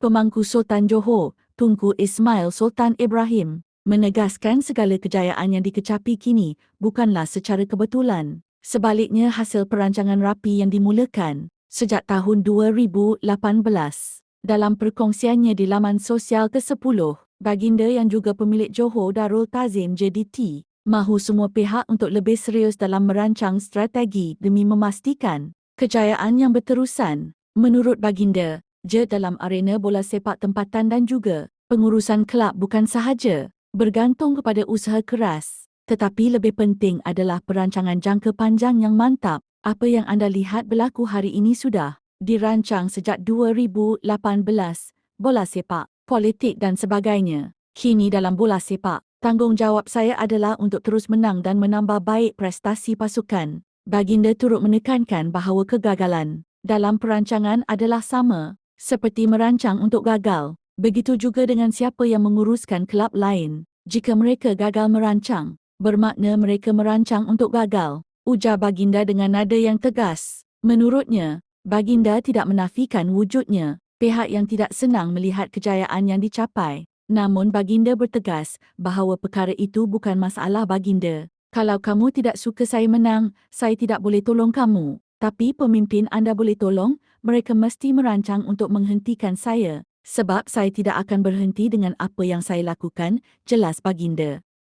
Pemangku Sultan Johor, Tunku Ismail Sultan Ibrahim, menegaskan segala kejayaan yang dikecapi kini bukanlah secara kebetulan. Sebaliknya hasil perancangan rapi yang dimulakan sejak tahun 2018. Dalam perkongsiannya di laman sosial ke-10, baginda yang juga pemilik Johor Darul Tazim JDT, mahu semua pihak untuk lebih serius dalam merancang strategi demi memastikan kejayaan yang berterusan. Menurut baginda, je dalam arena bola sepak tempatan dan juga pengurusan kelab bukan sahaja bergantung kepada usaha keras tetapi lebih penting adalah perancangan jangka panjang yang mantap. Apa yang anda lihat berlaku hari ini sudah dirancang sejak 2018, bola sepak, politik dan sebagainya. Kini dalam bola sepak, tanggungjawab saya adalah untuk terus menang dan menambah baik prestasi pasukan. Baginda turut menekankan bahawa kegagalan dalam perancangan adalah sama seperti merancang untuk gagal. Begitu juga dengan siapa yang menguruskan kelab lain. Jika mereka gagal merancang, bermakna mereka merancang untuk gagal, ujar Baginda dengan nada yang tegas. Menurutnya, Baginda tidak menafikan wujudnya pihak yang tidak senang melihat kejayaan yang dicapai. Namun Baginda bertegas bahawa perkara itu bukan masalah Baginda. Kalau kamu tidak suka saya menang, saya tidak boleh tolong kamu. Tapi pemimpin anda boleh tolong, mereka mesti merancang untuk menghentikan saya. Sebab saya tidak akan berhenti dengan apa yang saya lakukan, jelas Baginda.